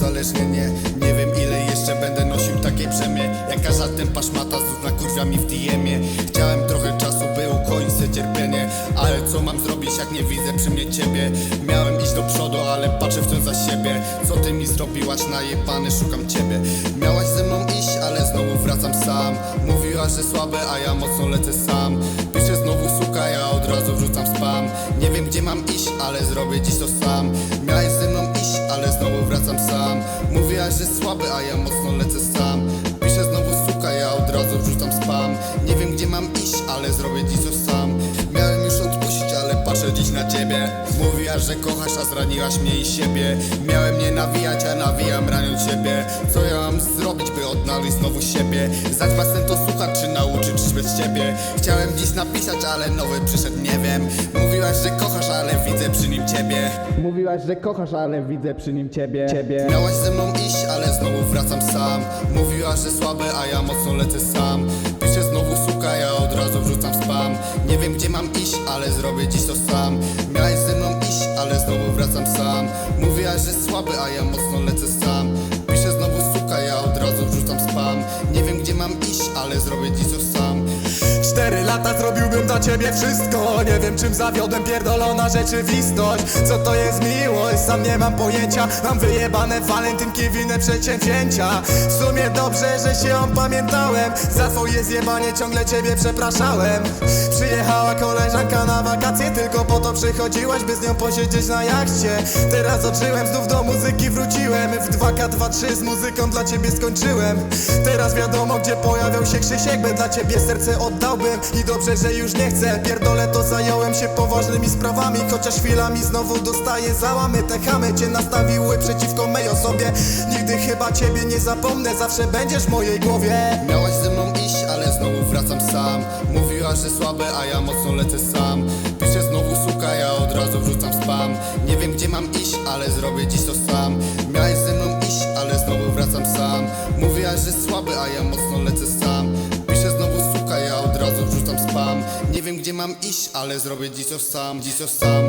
uzależnienie. Nie wiem ile jeszcze będę nosił takie brzemię Jak każda tempa szmata znów nakurwia mi w DM-ie Chciałem trochę czasu by ukończyć se cierpienie. Ale co mam zrobić jak nie widzę przy mnie ciebie? Miałem iść do przodu, ale patrzę wciąż za siebie. Co ty mi zrobiłaś najebany, szukam ciebie. Miałaś ze mną iść, ale znowu wracam sam. Mówiłaś, że słabe, a ja mocno lecę sam. Piszę znowu suka, ja od razu wrzucam spam. Nie wiem gdzie mam iść, ale zrobię dziś to sam. Miałeś Że słaby, a ja mocno lecę sam. Piszę znowu suka, ja od razu wrzucam spam. Nie wiem gdzie mam iść, ale zrobię dziś to sam. Miałem już odpuścić, ale patrzę dziś na ciebie. Mówiłaś, że kochasz, a zraniłaś mnie i siebie. Miałem nie nawijać, a nawijam raniąc ciebie Co ja mam zrobić, by odnaleźć znowu siebie? Ten to słuchać, czy nauczyć żyć bez ciebie? Chciałem dziś napisać, ale nowy przyszedł, nie wiem Mówiłaś, że kochasz, ale widzę przy nim ciebie. Mówiłaś, że kochasz, ale widzę przy nim ciebie. ciebie. Miałaś ze mną iść, ale znowu wracam sam. Mówiłaś, że słabe, a ja mocno lecę sam. Piszę znowu suka, ja od razu wrzucam spam. Nie wiem gdzie mam iść, ale zrobię dziś to sam. Miałaś ze mną iść, ale znowu wracam sam. Mówiłaś, że słaby, a ja mocno lecę sam. Piszę znowu suka, ja od razu wrzucam spam. Nie wiem gdzie mam iść, ale zrobię dziś to sam. Cztery lata ciebie wszystko. Nie wiem czym zawiodłem pierdolona rzeczywistość. Co to jest miłość? Sam nie mam pojęcia. Mam wyjebane walentynki, winne przedsięwzięcia. W sumie dobrze, że się opamiętałem. Za twoje zjebanie ciągle ciebie przepraszałem. Przyjechała koleżanka na Przychodziłaś, by z nią posiedzieć na jachcie. Teraz odżyłem, znów do muzyki wróciłem. W 2K23 z muzyką dla ciebie skończyłem. Teraz wiadomo, gdzie pojawiał się Krzysiek By dla ciebie serce oddałbym. I dobrze, że już nie chcę. Pierdolę to zająłem się poważnymi sprawami. Chociaż chwilami znowu dostaję załamy Te chamy cię nastawiły przeciwko mej osobie. Nigdy chyba ciebie nie zapomnę Zawsze będziesz w mojej głowie. Miałaś ze mną iść, ale znowu wracam sam. Mówiłaś, że słabe, a ja mocno lecę sam wracam sam. Mówiłaś, że słaby, a ja mocno lecę sam. Piszę znowu suka, ja od razu wrzucam spam. Nie wiem gdzie mam iść, ale zrobię dziś sam, dziś sam